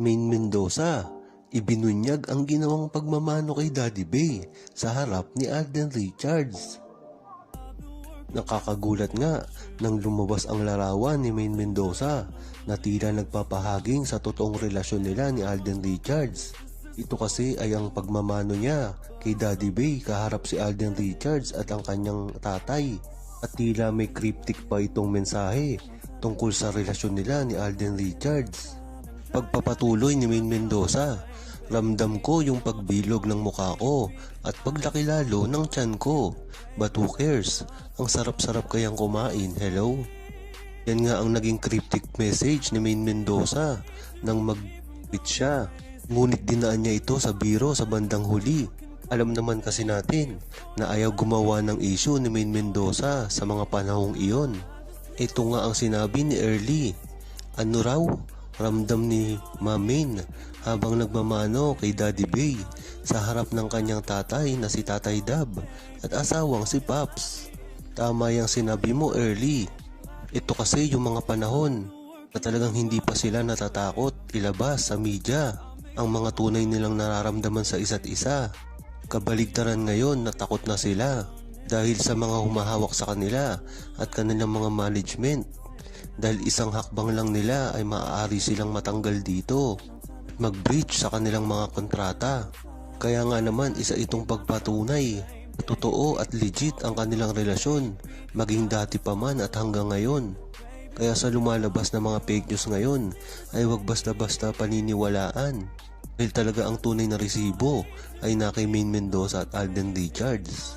Main Mendoza, ibinunyag ang ginawang pagmamano kay Daddy Bay sa harap ni Alden Richards. Nakakagulat nga nang lumabas ang larawan ni Main Mendoza na tila nagpapahaging sa totoong relasyon nila ni Alden Richards. Ito kasi ay ang pagmamano niya kay Daddy Bay kaharap si Alden Richards at ang kanyang tatay. At tila may cryptic pa itong mensahe tungkol sa relasyon nila ni Alden Richards. Pagpapatuloy ni Main Mendoza, ramdam ko yung pagbilog ng mukha ko at paglaki lalo ng tiyan ko. But who cares? Ang sarap-sarap kayang kumain, hello? Yan nga ang naging cryptic message ni Main Mendoza nang mag-tweet siya. Ngunit dinaan niya ito sa biro sa bandang huli. Alam naman kasi natin na ayaw gumawa ng issue ni Main Mendoza sa mga panahong iyon. Ito nga ang sinabi ni Early. Ano raw? Ramdam ni Mamin habang nagmamano kay Daddy Bay sa harap ng kanyang tatay na si Tatay Dab at asawang si Paps. Tama yung sinabi mo early. Ito kasi yung mga panahon na talagang hindi pa sila natatakot ilabas sa media ang mga tunay nilang nararamdaman sa isa't isa. Kabaligtaran ngayon na takot na sila dahil sa mga humahawak sa kanila at kanilang mga management. Dahil isang hakbang lang nila ay maaari silang matanggal dito mag-breach sa kanilang mga kontrata. Kaya nga naman isa itong pagpatunay na totoo at legit ang kanilang relasyon maging dati pa man at hanggang ngayon. Kaya sa lumalabas na mga fake news ngayon ay wag basta-basta paniniwalaan. Dahil talaga ang tunay na resibo ay na kay Main Mendoza at Alden Richards.